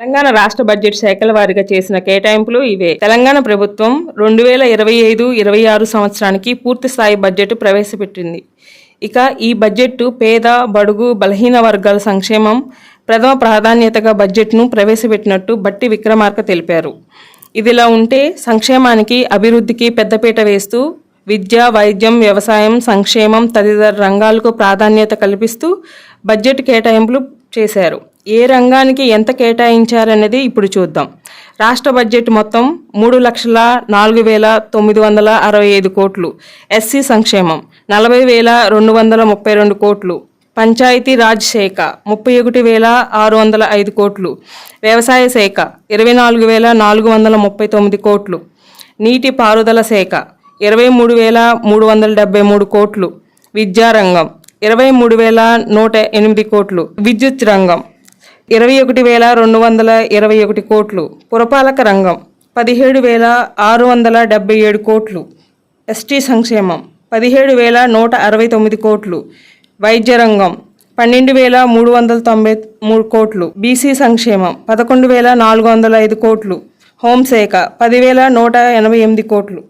తెలంగాణ రాష్ట్ర బడ్జెట్ శాఖల వారీగా చేసిన కేటాయింపులు ఇవే. తెలంగాణ ప్రభుత్వం రెండు వేల ఇరవై ఐదు ఇరవై ఆరు సంవత్సరానికి పూర్తి స్థాయి బడ్జెట్ ప్రవేశపెట్టింది. ఇక ఈ బడ్జెట్ పేద బడుగు బలహీన వర్గాల సంక్షేమం ప్రథమ ప్రాధాన్యతగా బడ్జెట్ను ప్రవేశపెట్టినట్టు బట్టి విక్రమార్క తెలిపారు. ఇదిలా ఉంటే సంక్షేమానికి అభివృద్ధికి పెద్దపీట వేస్తూ విద్య వైద్యం వ్యవసాయం సంక్షేమం తదితర రంగాలకు ప్రాధాన్యత కల్పిస్తూ బడ్జెట్ కేటాయింపులు చేశారు. ఏ రంగానికి ఎంత కేటాయించారనేది ఇప్పుడు చూద్దాం. రాష్ట్ర బడ్జెట్ మొత్తం మూడు లక్షల నాలుగు వేల తొమ్మిది వందల అరవై ఐదు కోట్లు. ఎస్సీ సంక్షేమం నలభై వేల రెండు వందల ముప్పై రెండు కోట్లు. పంచాయతీ రాజ్ శాఖ ముప్పై ఒకటి వేల ఆరు వందల ఐదు కోట్లు. వ్యవసాయ శాఖ ఇరవై నాలుగు వేల నాలుగు వందల ముప్పై తొమ్మిది కోట్లు. నీటి పారుదల శాఖ ఇరవై మూడు వేల మూడు వందల డెబ్బై మూడు కోట్లు. విద్యారంగం ఇరవై మూడు వేల నూట ఎనిమిది కోట్లు. విద్యుత్ రంగం ఇరవై ఒకటి వేల రెండు వందల ఇరవై ఒకటి కోట్లు. పురపాలక రంగం పదిహేడు వేల ఆరు వందల డెబ్బై ఏడు కోట్లు. ఎస్టీ సంక్షేమం పదిహేడు వేల నూట అరవై తొమ్మిది కోట్లు. వైద్య రంగం పన్నెండు వేల మూడు వందల తొంభై మూడు కోట్లు. బీసీ సంక్షేమం పదకొండు వేల నాలుగు వందల ఐదు కోట్లు. హోంశాఖ పదివేల నూట ఎనభై ఎనిమిది కోట్లు.